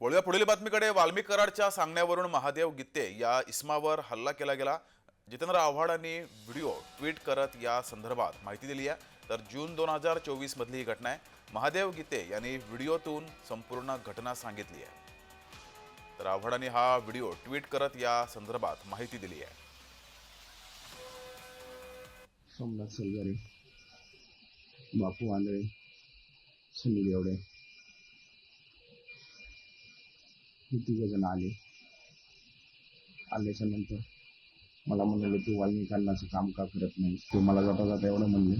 वळूया पुढील बातमीकडे वाल्मिक कराडच्या सांगण्यावरून महादेव गित्ते या इस्मावर हल्ला केला गेला. जितेंद्र आव्हाडांनी व्हिडिओ ट्विट करत या संदर्भात माहिती दिली आहे. तर जून दोन हजार चोवीस मधली ही घटना आहे. महादेव गीते यांनी व्हिडिओतून संपूर्ण घटना सांगितली आहे. तर आव्हाडांनी हा व्हिडिओ ट्विट करत या संदर्भात माहिती दिली आहे. सोमनाथ सलगरे बापू आंधळे सुनील एवढे हे जण आले? आल्याच्यानंतर मला म्हणाले तू वाल्मिकांनाचं काम का करत नाही? ते मला जाता जाता एवढं म्हणले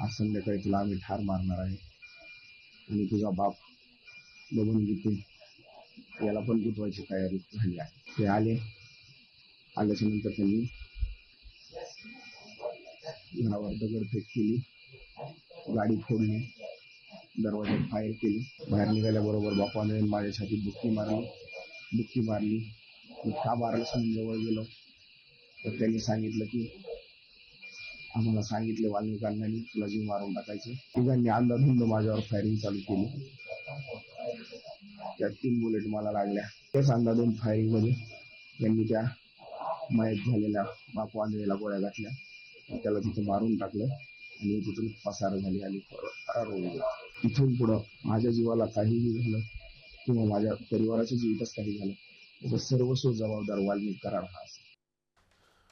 आज संध्याकाळी तुला आम्ही ठार मारणार आहे. आणि तुझा बाप बघून घेते याला पण गुतवायची तयारी झाली आहे. ते आले. आल्याच्यानंतर त्यांनी घरावर दगडफेक केली गाडी फोडली. दरवाज्यात फायर केली. बाहेर निघाल्याबरोबर बापाने माझ्या छातीत बुक्की मारली. बुक्की मारली. का मारलं समजून जवळ गेलो. तर त्यांनी सांगितलं की आम्हाला सांगितले वाल्मिकांनी तुला जीव मारून टाकायचे. तिघांनी अंधाधुंद माझ्यावर फायरिंग चालू केली. त्या तीन बुलेट मला लागल्या. त्याच अंधाधुंद फायरिंगमध्ये त्यांनी त्या मयत झालेल्या बापू आंधळेला गोळ्या घातल्या. त्याला तिथं मारून टाकलं आणि तिथून पसार झाली आणि फरार होऊन इथून पुढं माझ्या जीवाला काहीही झालं किंवा माझ्या परिवाराच्या जीवितच काही झालं तर सर्वस्व जबाबदार वाल्मिक करार हा